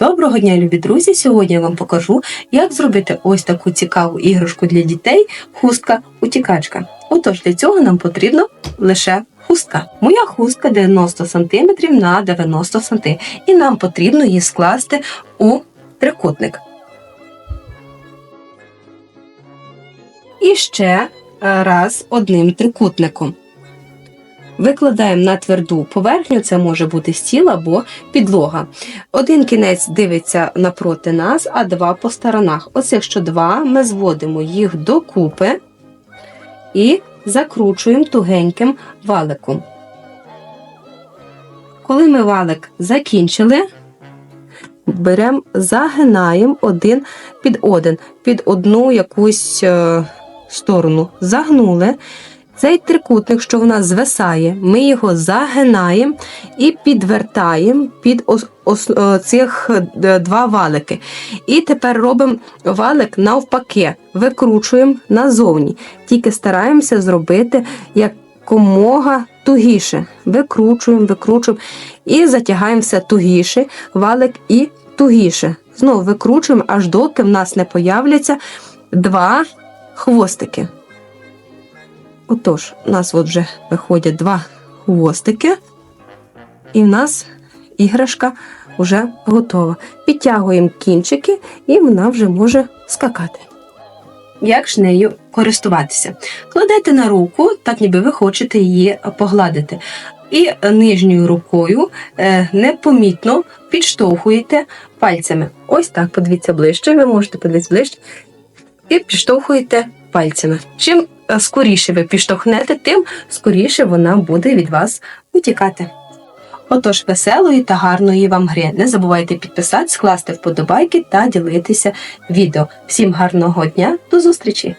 Доброго дня, любі друзі! Сьогодні я вам покажу, як зробити ось таку цікаву іграшку для дітей хустка утікачка. Отож, для цього нам потрібно лише хустка. Моя хустка 90 см на 90 см, і нам потрібно її скласти у трикутник. І ще е, раз одним трикутником. Викладаємо на тверду поверхню, це може бути стіл або підлога. Один кінець дивиться напроти нас, а два по сторонах. Ось якщо два, ми зводимо їх докупи і закручуємо тугеньким валиком. Коли ми валик закінчили, беремо, загинаємо один під один, під одну якусь е, сторону. Загнули. Цей трикутник, що в нас звисає, ми його загинаємо і підвертаємо під е, цих е, два валики. І тепер робимо валик навпаки, викручуємо назовні. Тільки стараємося зробити якомога тугіше. Викручуємо, викручуємо і затягаємо все тугіше, валик і тугіше. Знову викручуємо, аж доки в нас не появляться два хвостики. Отож, у нас от вже виходять два хвостики, і в нас іграшка вже готова. Підтягуємо кінчики, і вона вже може скакати. Як ж нею користуватися? Кладете на руку, так ніби ви хочете її погладити. І нижньою рукою е, непомітно підштовхуєте пальцями. Ось так, подивіться ближче, ви можете подивитися ближче. І підштовхуєте пальцями. Чим скоріше ви піштовхнете, тим скоріше вона буде від вас утікати. Отож, веселої та гарної вам гри. Не забувайте підписати, скласти вподобайки та ділитися відео. Всім гарного дня, до зустрічі!